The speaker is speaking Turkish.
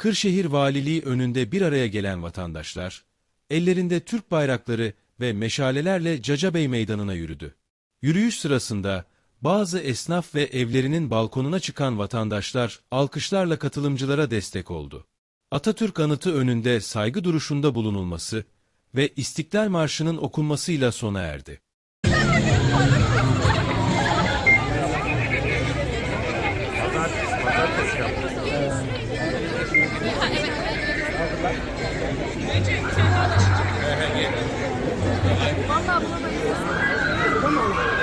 Kırşehir Valiliği önünde bir araya gelen vatandaşlar, ellerinde Türk bayrakları ve meşalelerle Cacabey Meydanı'na yürüdü. Yürüyüş sırasında bazı esnaf ve evlerinin balkonuna çıkan vatandaşlar alkışlarla katılımcılara destek oldu. Atatürk anıtı önünde saygı duruşunda bulunulması ve İstiklal Marşı'nın okunmasıyla sona erdi. Vallahi buna da どうも。